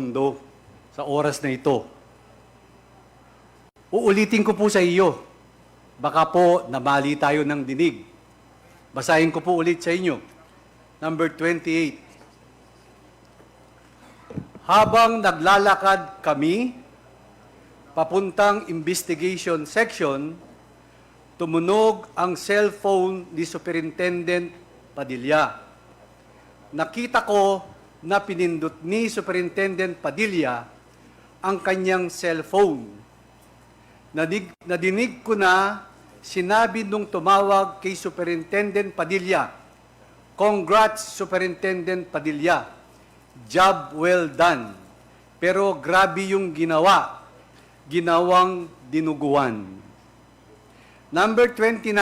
mundo sa oras na ito. Uulitin ko po sa iyo. Baka po namali tayo ng dinig. Basahin ko po ulit sa inyo. Number 28. Habang naglalakad kami papuntang investigation section, tumunog ang cellphone ni Superintendent Padilla. Nakita ko na pinindot ni Superintendent Padilla ang kanyang cellphone. Nadig, nadinig ko na sinabi nung tumawag kay Superintendent Padilla, Congrats Superintendent Padilla, job well done. Pero grabe yung ginawa, ginawang dinuguan. Number 29,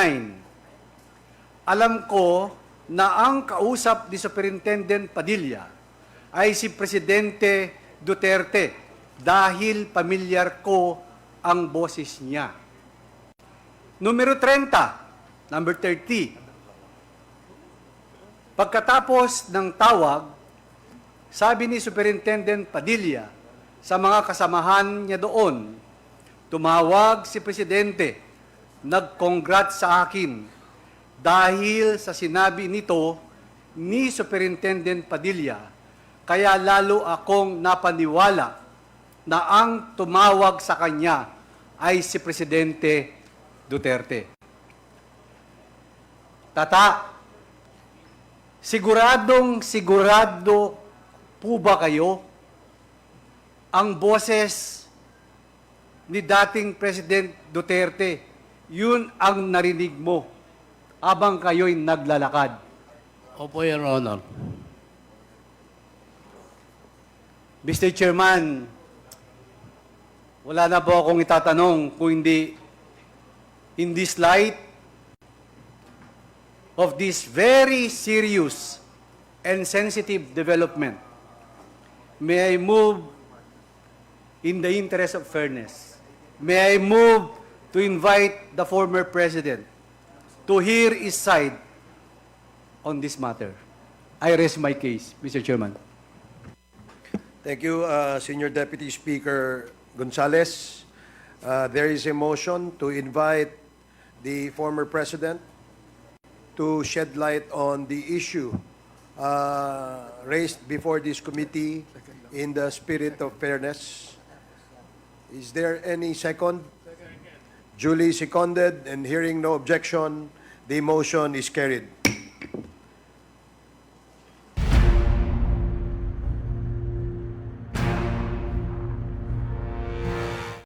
alam ko na ang kausap ni Superintendent Padilla ay si Presidente Duterte dahil pamilyar ko ang boses niya. Numero 30, number 30. Pagkatapos ng tawag, sabi ni Superintendent Padilla sa mga kasamahan niya doon, tumawag si Presidente, nag-congrats sa akin dahil sa sinabi nito ni Superintendent Padilla, kaya lalo akong napaniwala na ang tumawag sa kanya ay si Presidente Duterte. Tata, siguradong sigurado po ba kayo ang boses ni dating President Duterte, yun ang narinig mo habang kayo'y naglalakad. Opo, Your Honor. Mr. Chairman, wala na po akong itatanong kung hindi in this light of this very serious and sensitive development, may I move in the interest of fairness, may I move to invite the former president to hear his side on this matter. I raise my case, Mr. Chairman. Thank you, uh, Senior Deputy Speaker Gonzales. Uh, There is a motion to invite the former president to shed light on the issue uh, raised before this committee in the spirit of fairness. Is there any second? Duly seconded and hearing no objection, the motion is carried.